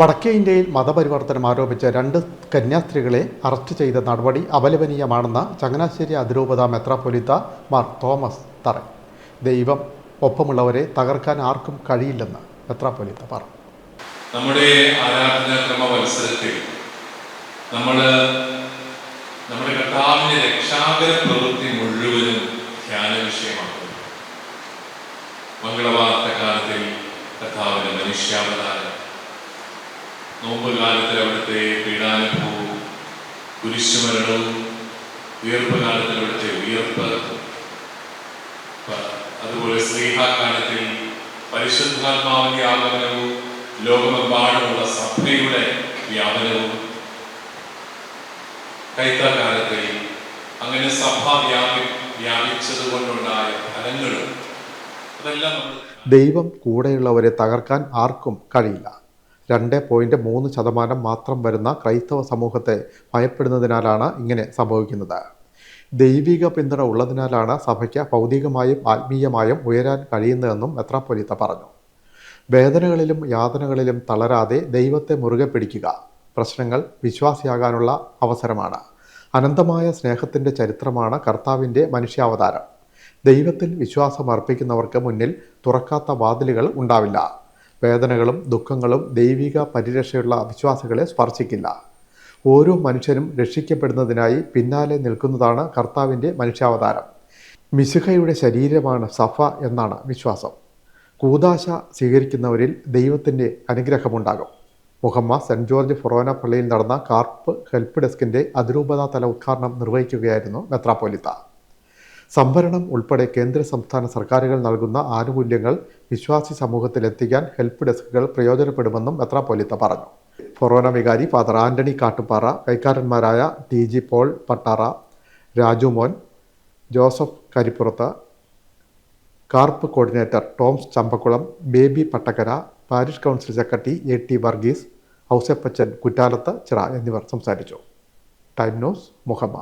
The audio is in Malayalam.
വടക്കേ ഇന്ത്യയിൽ മതപരിവർത്തനം ആരോപിച്ച് രണ്ട് കന്യാസ്ത്രീകളെ അറസ്റ്റ് ചെയ്ത നടപടി അപലപനീയമാണെന്ന് ചങ്ങനാശ്ശേരി അതിരൂപത മെത്രാപൊലിത്ത മാർ തോമസ് തറ. ദൈവം ഒപ്പമുള്ളവരെ തകർക്കാൻ ആർക്കും കഴിയില്ലെന്ന് മെത്രാപൊലിത്ത പറഞ്ഞു. നമ്മുടെ ആരാധനാക്രമ മത്സരത്തിൽ നമ്മൾ നമ്മുടെ കർത്താവിന്റെ രക്ഷാകര പ്രവൃത്തി മുഴുവനും ധ്യാന വിഷയമാക്കുന്നു. മംഗളവാർത്ത കാലത്തിൽ കർത്താവിന്റെ മനുഷ്യാവതാരം നോമ്പ് കാലത്തിൽ അവിടുത്തെ പീഡാനുഭവവും കുരിശുമരണവും ഉയർപ്പ് കാലത്തിൽ അവിടുത്തെ ഉയർപ്പ് അതുപോലെ സ്നേഹാകാലത്തിൽ പരിശുദ്ധാത്മാവിന്റെ ആഗമനവും ലോകമെമ്പാടുമുള്ള സഭയുടെ വ്യാപനവും. കൈത്തകാലത്തിൽ അങ്ങനെ സഭ വ്യാപി വ്യാപിച്ചത് കൊണ്ടുണ്ടായ ഫലങ്ങളും അതെല്ലാം ദൈവം കൂടെയുള്ളവരെ തകർക്കാൻ ആർക്കും കഴിയില്ല. രണ്ട് പോയിന്റ് മൂന്ന് ശതമാനം മാത്രം വരുന്ന ക്രൈസ്തവ സമൂഹത്തെ ഭയപ്പെടുന്നതിനാലാണ് ഇങ്ങനെ സംഭവിക്കുന്നത്. ദൈവിക പിന്തുണ ഉള്ളതിനാലാണ് സഭയ്ക്ക് ഭൗതികമായും ആത്മീയമായും ഉയരാൻ കഴിയുന്നതെന്നും മെത്രാപ്പൊലീത്ത പറഞ്ഞു. വേദനകളിലും യാതനകളിലും തളരാതെ ദൈവത്തെ മുറുകെ പിടിക്കുക പ്രശ്നങ്ങൾ വിശ്വാസിയാകാനുള്ള അവസരമാണ്. അനന്തമായ സ്നേഹത്തിന്റെ ചരിത്രമാണ് കർത്താവിന്റെ മനുഷ്യാവതാരം. ദൈവത്തിൽ വിശ്വാസം അർപ്പിക്കുന്നവർക്ക് മുന്നിൽ തുറക്കാത്ത വാതിലുകൾ ഉണ്ടാവില്ല. വേദനകളും ദുഃഖങ്ങളും ദൈവിക പരിരക്ഷയുള്ള വിശ്വാസികളെ സ്പർശിക്കില്ല. ഓരോ മനുഷ്യനും രക്ഷിക്കപ്പെടുന്നതിനായി പിന്നാലെ നിൽക്കുന്നതാണ് കർത്താവിന്റെ മനുഷ്യാവതാരം. മിശുഹയുടെ ശരീരമാണ് സഫ എന്നാണ് വിശ്വാസം. കൂതാശ സ്വീകരിക്കുന്നവരിൽ ദൈവത്തിന്റെ അനുഗ്രഹമുണ്ടാകും. മുഹമ്മ സെന്റ് ജോർജ് ഫൊറോന പള്ളിയിൽ നടന്ന കാർപ്പ് ഹെൽപ്പ് ഡെസ്കിന്റെ അതിരൂപതാ തല ഉദ്ഘാടനം നിർവഹിക്കുകയായിരുന്നു മെത്രാപ്പൊലിത്ത. സംഭരണം ഉൾപ്പെടെ കേന്ദ്ര സംസ്ഥാന സർക്കാരുകൾ നൽകുന്ന ആനുകൂല്യങ്ങൾ വിശ്വാസി സമൂഹത്തിൽ എത്തിക്കാൻ ഹെൽപ്പ് ഡെസ്കുകൾ പ്രയോജനപ്പെടുമെന്നും മെത്രാപ്പൊലിത്ത പറഞ്ഞു. ഫൊറോന വികാരി father Antony Kattupara കൈക്കാരന്മാരായ T G Paul Pattara Rajumon Joseph Karippurath carp coordinator Toms Champakkulam Baby Pattakkara parish council secretary A T Varghese Ousepachan Kuttalath Chira എന്നിവർ സംസാരിച്ചു. Time news Muhamma